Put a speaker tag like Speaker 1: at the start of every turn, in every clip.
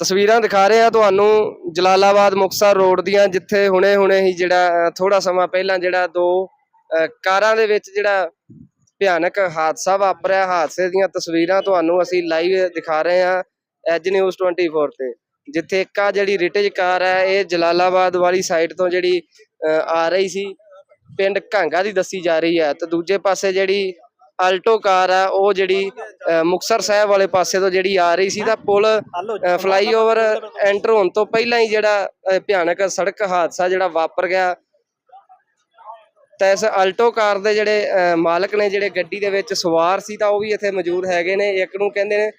Speaker 1: ਤਸਵੀਰਾਂ ਦਿਖਾ ਰਹੇ ਆ ਤੁਹਾਨੂੰ ਜਲਾਲਾਬਾਦ ਮੁਕਤਸਰ ਰੋਡ ਦੀਆਂ ਜਿੱਥੇ ਹੁਣੇ-ਹੁਣੇ ਹੀ ਜਿਹੜਾ ਥੋੜਾ ਸਮਾਂ ਪਹਿਲਾਂ ਜਿਹੜਾ ਦੋ ਕਾਰਾਂ ਦੇ ਵਿੱਚ ਜਿਹੜਾ ਭਿਆਨਕ ਹਾਦਸਾ ਵਾਪਰਿਆ। ਹਾਦਸੇ ਦੀਆਂ ਤਸਵੀਰਾਂ ਤੁਹਾਨੂੰ ਅਸੀਂ ਲਾਈਵ ਦਿਖਾ ਰਹੇ ਆ ਐਜ ਨਿਊਜ਼ 24 ਤੇ ਜਿੱਥੇ ਇੱਕ ਆ ਜਿਹੜੀ ਰਿਟੇਜ ਕਾਰ ਹੈ ਇਹ ਜਲਾਲਾਬਾਦ ਵਾਲੀ ਸਾਈਡ ਤੋਂ ਜਿਹੜੀ ਅ, ਆ ਰਹੀ ਸੀ। ਪਿੰਡ ਘਾਂਗਾ ਦੀ ਦੱਸੀ ਜਾ ਰਹੀ ਹੈ ਤੇ ਦੂਜੇ ਪਾਸੇ ਜਿਹੜੀ ਆਲਟੋ ਕਾਰ ਆ ਉਹ ਜਿਹੜੀ ਅ, ਮੁਕਤਸਰ ਸਾਹਿਬ ਵਾਲੇ ਪਾਸੇ ਤੋਂ ਜਿਹੜੀ ਆ ਰਹੀ ਸੀ ਤਾਂ ਪੁਲ ਫਲਾਈਓਵਰ ਐਂਟਰ ਹੋਣ ਤੋਂ ਪਹਿਲਾਂ ਹੀ ਜਿਹੜਾ ਭਿਆਨਕ ਸੜਕ ਹਾਦਸਾ ਜਿਹੜਾ ਵਾਪਰ ਗਿਆ। ਤਾਂ ਇਸ ਆਲਟੋ ਕਾਰ ਦੇ ਜਿਹੜੇ ਮਾਲਕ ਨੇ ਜਿਹੜੇ ਗੱਡੀ ਦੇ ਵਿੱਚ ਸਵਾਰ ਸੀ ਤਾਂ ਉਹ ਵੀ ਇੱਥੇ ਮੌਜੂਦ ਹੈਗੇ ਨੇ। ਇੱਕ ਨੂੰ ਕਹਿੰਦੇ ਨੇ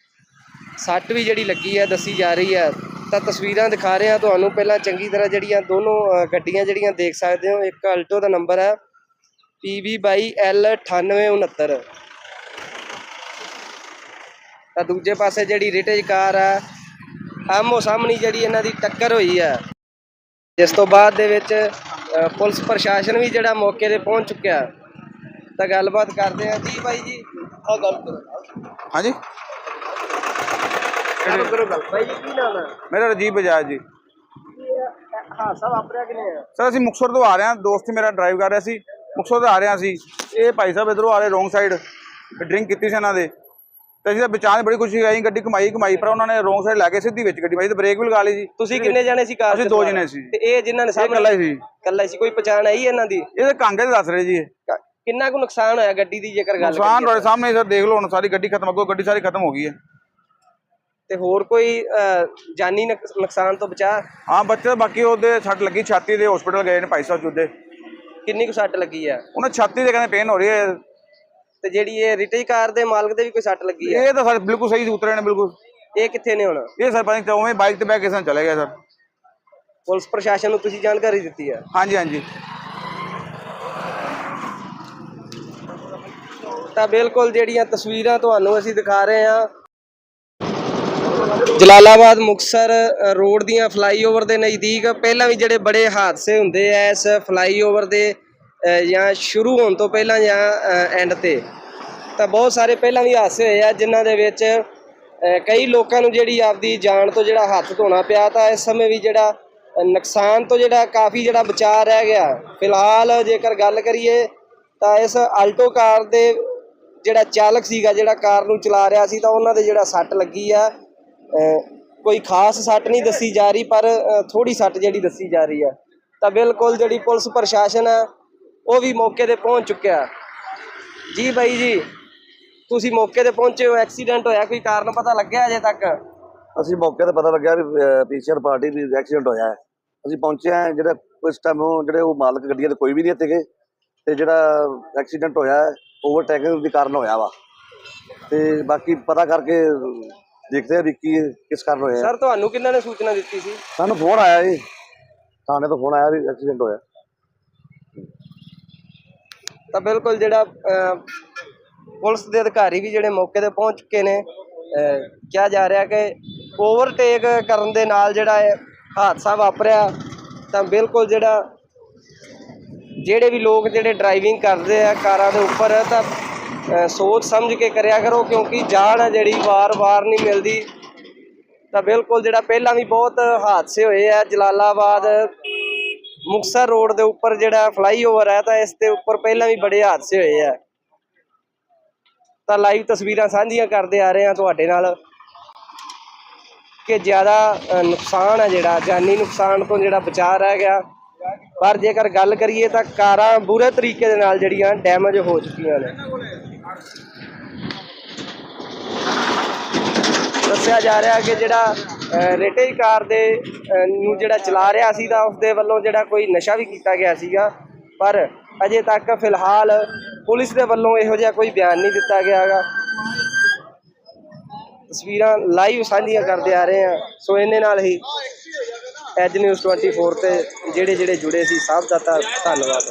Speaker 1: ਸੱਟ ਵੀ ਜਿਹੜੀ ਲੱਗੀ ਹੈ ਦੱਸੀ ਜਾ ਰਹੀ ਹੈ। ਤਾਂ ਤਸਵੀਰਾਂ ਦਿਖਾ ਰਹੇ ਹਾਂ ਤੁਹਾਨੂੰ ਪਹਿਲਾਂ ਚੰਗੀ ਤਰ੍ਹਾਂ ਜਿਹੜੀਆਂ ਦੋਨੋਂ ਗੱਡੀਆਂ ਜਿਹੜੀਆਂ ਦੇਖ ਸਕਦੇ ਹੋ। ਇੱਕ ਆਲਟੋ ਦਾ ਨੰਬਰ ਹੈ PB22L9869 ਤਾਂ ਦੂਜੇ ਪਾਸੇ ਜਿਹੜੀ ਰਿਟੇਜ ਕਾਰ ਆ ਆਮੋ ਸਾਹਮਣੀ ਜਿਹੜੀ ਇਹਨਾਂ ਦੀ ਟੱਕਰ ਹੋਈ ਹੈ ਜਿਸ ਤੋਂ ਬਾਅਦ ਦੇ ਵਿੱਚ ਪੁਲਿਸ ਪ੍ਰਸ਼ਾਸਨ ਵੀ ਜਿਹੜਾ ਮੌਕੇ ਤੇ ਪਹੁੰਚ ਚੁੱਕਿਆ। ਤਾਂ ਗੱਲਬਾਤ ਕਰਦੇ ਆ ਜੀ ਬਾਈ ਜੀ ਆ ਗੱਲ ਕਰੋ।
Speaker 2: ਹਾਂਜੀ?
Speaker 1: ਕਰੋ ਕਰੋ ਗੱਲ। ਬਾਈ ਜੀ ਕੀ ਨਾਮ ਹੈ
Speaker 2: ਮੇਰਾ ਰਜੀਵ ਬਜਾਜ ਜੀ।
Speaker 1: ਹਾਂ ਸਭ ਵਾਪਰਿਆ ਕਿਨੇ ਆ
Speaker 2: ਸਰ ਅਸੀਂ ਮੁਕਤਸਰ ਤੋਂ ਆ ਰਹੇ ਹਾਂ। ਦੋਸਤ ਮੇਰਾ ਡਰਾਈਵ ਕਰ ਰਿਹਾ ਸੀ। ਮੁਕਤਸਰ ਤੋਂ ਆ ਰਹੇ ਅਸੀਂ। ਇਹ ਭਾਈ ਸਾਹਿਬ ਇਧਰੋਂ ਆ ਰਹੇ ਰੋਂਗ ਸਾਈਡ ਡਰਿੰਕ ਕੀਤੀ ਸੀ ਇਹਨਾਂ ਦੇ। ਤੇ ਅਸੀਂ ਤਾਂ ਦੀ ਬੜੀ ਕੋਸ਼ਿਸ਼ ਆਈ ਗੱਡੀ ਘੁਮਾਈ ਘੁਮਾਈ ਪਰ ਉਹਨਾਂ ਨੇ ਰੋਂਗ ਸਾਈਡ ਲੈ ਕੇ ਸਿੱਧੀ ਵਿੱਚ ਗੱਡੀ ਮਾਰੀ ਤੇ ਬ੍ਰੇਕ ਵੀ ਲਗਾ ਲਈ ਜੀ।
Speaker 1: ਤੁਸੀਂ ਕਿੰਨੇ ਜਾਣੇ ਸੀ ਕਾਰ
Speaker 2: ਅਸੀਂ ਦੋ? ਜਣੇ ਸੀ।
Speaker 1: ਤੇ ਇਹ ਜਿਨ੍ਹਾਂ ਨੇ ਸਾਹਮਣੇ
Speaker 2: ਇਕੱਲਾ ਸੀ।
Speaker 1: ਕੱਲਾ ਸੀ ਕੋਈ ਪਛਾਣ ਆਈ ਇਹਨਾਂ ਦੀ?
Speaker 2: ਇਹ ਤਾਂ ਕਾਂਗੇ ਦੇ ਦੱਸ ਰਹੇ ਜੀ
Speaker 1: ਕਿੰਨਾ ਕੁ ਨੁਕਸਾਨ ਹੋਇਆ ਗੱਡੀ ਦੀ ਜੇਕਰ ਗੱਲ
Speaker 2: ਨੁਕਸਾਨ ਤੁਹਾਡੇ ਸਾਹਮਣੇ ਸਰ ਦੇਖ ਲਓ ਹੁਣ ਸਾਰੀ ਗੱਡੀ ਖਤਮ ਅੱਗੋਂ ਗੱਡੀ ਸਾਰੀ ਖਤਮ ਹੋ ਗਈ ਹੈ।
Speaker 1: ਤੇ ਹੋਰ ਕੋਈ ਜਾਨੀ ਨੁਕ- ਨੁਕਸਾਨ ਤੋਂ ਬਚਾ?
Speaker 2: ਹਾਂ ਬੱਚੇ ਬਾਕੀ ਉਹਦੇ ਸੱਟ ਲੱਗੀ ਛਾਤੀ ਦੇ ਹਸਪੀਟਲ ਗਏ ਨੇ ਭਾਈ ਸਾਹਿਬ ਜੁੱਦੇ।
Speaker 1: ਕਿੰਨੀ ਕੁ ਸੱਟ ਲੱਗੀ ਆ?
Speaker 2: ਉਹਨਾਂ ਛਾਤੀ ਦੇ ਕਹਿੰਦੇ ਪੇਨ ਹੋ ਰਹੀ ਹੈ।
Speaker 1: ਤੇ ਜਿਹੜੀ ਇਹ ਰਿਟੇਜ ਕਾਰ ਦੇ ਮਾਲਕ ਦੇ ਵੀ ਕੋਈ ਸੱਟ ਲੱਗੀ ਆ?
Speaker 2: ਇਹ ਤਾਂ ਸਰ ਬਿਲਕੁਲ ਸਹੀ ਉਤਰੇ ਨੇ ਬਿਲਕੁਲ।
Speaker 1: ਇਹ ਕਿੱਥੇ ਨੇ ਹੁਣ?
Speaker 2: ਇਹ ਸਰ ਪਤਾ ਨਹੀਂ ਉਵੇਂ ਬਾਈਕ ਤੇ ਬਹਿ ਕੇ ਸਨ ਚਲੇ ਗਏ ਸਰ।
Speaker 1: ਪੁਲਿਸ ਪ੍ਰਸ਼ਾਸਨ ਨੂੰ ਤੁਸੀਂ ਜਾਣਕਾਰੀ ਦਿੱਤੀ ਆ?
Speaker 2: ਹਾਂਜੀ ਹਾਂਜੀ।
Speaker 1: ਤਾਂ ਬਿਲਕੁਲ ਜਿਹੜੀਆਂ ਤਸਵੀਰਾਂ ਤੁਹਾਨੂੰ ਅਸੀਂ ਦਿਖਾ ਰਹੇ ਹਾਂ। ਜਲਾਲਾਬਾਦ ਮੁਕਸਰ ਰੋਡ ਦੀਆਂ ਫਲਾਈਓਵਰ ਦੇ ਨਜ਼ਦੀਕ। ਪਹਿਲਾਂ ਵੀ ਜਿਹੜੇ ਬੜੇ ਹਾਦਸੇ ਹੁੰਦੇ ਆ ਇਸ ਫਲਾਈਓਵਰ ਦੇ ਜਾਂ ਸ਼ੁਰੂ ਹੋਣ ਤੋਂ ਪਹਿਲਾਂ ਜਾਂ ਐਂਡ ਤੇ। ਤਾਂ ਬਹੁਤ ਸਾਰੇ ਪਹਿਲਾਂ ਵੀ ਹਾਦਸੇ ਹੋਏ ਆ, ਜਿਨ੍ਹਾਂ ਦੇ ਵਿੱਚ ਕਈ ਲੋਕਾਂ ਨੂੰ ਜਿਹੜੀ ਆਪਦੀ ਜਾਨ ਤੋਂ ਜਿਹੜਾ ਹੱਥ ਧੋਣਾ ਪਿਆ, ਤਾਂ ਇਸ ਸਮੇਂ ਵੀ ਜਿਹੜਾ ਨੁਕਸਾਨ ਤੋਂ ਜਿਹੜਾ ਕਾਫੀ ਜਿਹੜਾ ਬਚਾਅ ਰਹਿ ਗਿਆ। ਫਿਲਹਾਲ ਜੇਕਰ ਗੱਲ ਕਰੀਏ, ਤਾਂ ਇਸ ਆਲਟੋ ਕਾਰ ਦੇ ਜਿਹੜਾ ਚਾਲਕ ਸੀਗਾ, ਜਿਹੜਾ ਕਾਰ ਨੂੰ ਚਲਾ ਰਿਹਾ ਸੀ, ਤਾਂ ਉਹਨਾਂ ਦੇ ਜਿਹੜਾ ਸੱਟ ਲੱਗੀ ਆ। ਕੋਈ ਖਾਸ ਸੱਟ ਨਹੀਂ ਦੱਸੀ ਜਾ ਰਹੀ, ਪਰ ਥੋੜੀ ਸੱਟ ਜਿਹੜੀ ਦੱਸੀ ਜਾ ਰਹੀ ਆ। ਤਾਂ ਬਿਲਕੁਲ ਜਿਹੜੀ ਪੁਲਿਸ ਪ੍ਰਸ਼ਾਸਨ ਆ ਉਹ ਵੀ ਮੌਕੇ ਤੇ ਪਹੁੰਚ ਚੁੱਕਿਆ। ਜੀ ਬਾਈ ਜੀ ਤੁਸੀਂ ਮੌਕੇ ਤੇ ਪਹੁੰਚੇ ਹੋ ਐਕਸੀਡੈਂਟ ਹੋਇਆ ਕੋਈ ਕਾਰਨ ਪਤਾ ਲੱਗਿਆ ਅਜੇ ਤੱਕ?
Speaker 3: ਅਸੀਂ ਮੌਕੇ ਤੇ ਪਤਾ ਲੱਗਿਆ ਵੀ ਪੀਸੀਆਰ ਪਾਰਟੀ ਵੀ ਐਕਸੀਡੈਂਟ ਹੋਇਆ ਹੈ। ਅਸੀਂ ਪਹੁੰਚੇ ਹਾਂ ਜਿਹੜਾ ਉਸ ਟਾਈਮ ਜਿਹੜੇ ਉਹ ਮਾਲਕ ਗੱਡੀਆਂ ਦੇ ਕੋਈ ਵੀ ਨਹੀਂ ਇੱਥੇ ਗਏ ਤੇ ਜਿਹੜਾ ਐਕਸੀਡੈਂਟ ਹੋਇਆ ਓਵਰਟੇਕਿੰਗ ਦੇ ਕਾਰਨ ਹੋਇਆ ਵਾ। ਤੇ ਬਾਕੀ ਪਤਾ ਕਰਕੇ ਦੇਖਦੇ ਆ ਵੀ ਕੀ ਕਿਸ ਕਾਰਨ ਹੋਇਆ।
Speaker 1: ਸਰ ਤੁਹਾਨੂੰ ਕਿੰਨਾਂ ਨੇ ਸੂਚਨਾ ਦਿੱਤੀ ਸੀ?
Speaker 3: ਸਾਨੂੰ ਫੋਨ ਆਇਆ ਜੀ। ਥਾਣੇ ਤੋਂ ਫੋਨ ਆਇਆ ਵੀ ਐਕਸੀਡੈਂਟ ਹੋਇਆ।
Speaker 1: ਤਾਂ ਬਿਲਕੁਲ ਜਿਹੜਾ ਪੁਲਿਸ ਦੇ ਅਧਿਕਾਰੀ ਵੀ ਜਿਹੜੇ ਮੌਕੇ ਤੇ ਪਹੁੰਚ ਚੁੱਕੇ ਨੇ ਕਿਹਾ ਜਾ ਰਿਹਾ ਕਿ ਓਵਰਟੇਕ ਕਰਨ ਦੇ ਨਾਲ ਜਿਹੜਾ ਹੈ ਹਾਦਸਾ ਵਾਪਰਿਆ, ਤਾਂ ਬਿਲਕੁਲ ਜਿਹੜਾ ਜਿਹੜੇ ਵੀ ਲੋਕ ਜਿਹੜੇ ਡਰਾਈਵਿੰਗ ਕਰਦੇ ਆ ਕਾਰਾਂ ਦੇ ਉੱਪਰ, ਤਾਂ ਸੋਚ ਸਮਝ ਕੇ ਕਰਿਆ ਕਰੋ, ਕਿਉਂਕਿ ਜਾਨ ਹੈ ਜਿਹੜੀ ਵਾਰ-ਵਾਰ ਨਹੀਂ ਮਿਲਦੀ। ਤਾਂ ਬਿਲਕੁਲ ਜਿਹੜਾ ਪਹਿਲਾਂ ਵੀ ਬਹੁਤ ਹਾਦਸੇ ਹੋਏ ਆ, ਜਲਾਲਾਬਾਦ ਮੁਕਸਰ ਰੋਡ ਦੇ ਉੱਪਰ ਜਿਹੜਾ ਫਲਾਈਓਵਰ ਹੈ ਤਾਂ ਇਸ ਦੇ ਉੱਪਰ ਪਹਿਲਾਂ ਵੀ ਬੜੇ ਹਾਦਸੇ ਹੋਏ ਆ। ਤਾਂ ਲਾਈਵ ਤਸਵੀਰਾਂ ਸਾਂਝੀਆਂ ਕਰਦੇ ਆ ਰਹੇ ਹਾਂ ਤੁਹਾਡੇ ਨਾਲ ਕਿ ਜ਼ਿਆਦਾ ਨੁਕਸਾਨ ਹੈ ਜਿਹੜਾ, ਜਾਨੀ ਨੁਕਸਾਨ ਤੋਂ ਜਿਹੜਾ ਬਚਾ ਰਹਿ ਗਿਆ। ਪਰ ਜੇਕਰ ਗੱਲ ਕਰੀਏ ਤਾਂ ਕਾਰਾਂ ਬੁਰੇ ਤਰੀਕੇ ਦੇ ਨਾਲ ਜਿਹੜੀਆਂ ਡੈਮੇਜ ਹੋ ਚੁੱਕੀਆਂ ਨੇ। ਦੱਸਿਆ ਜਾ ਰਿਹਾ ਕਿ ਜਿਹੜਾ ਰੇਟੇਜ ਕਾਰ ਦੇ ਨੂੰ ਜਿਹੜਾ ਚਲਾ ਰਿਹਾ ਸੀ ਤਾਂ ਉਸ ਦੇ ਵੱਲੋਂ ਜਿਹੜਾ ਕੋਈ ਨਸ਼ਾ ਵੀ ਕੀਤਾ ਗਿਆ ਸੀਗਾ। ਪਰ ਅਜੇ ਤੱਕ ਫਿਲਹਾਲ ਪੁਲਿਸ ਦੇ ਵੱਲੋਂ ਇਹੋ ਜਿਹਾ ਕੋਈ ਬਿਆਨ ਨਹੀਂ ਦਿੱਤਾ ਗਿਆ ਹੈਗਾ। ਤਸਵੀਰਾਂ ਲਾਈਵ ਸਾਂਝੀਆਂ ਕਰਦੇ ਆ ਰਹੇ ਆ ਸੋ ਇਹਨੇ ਨਾਲ ਹੀ ਐਜ ਨਿਊਜ਼ 24 ਤੇ ਜਿਹੜੇ ਜਿਹੜੇ ਜੁੜੇ ਸੀ, ਸਭ ਦਾ ਧੰਨ- ਧੰਨਵਾਦ।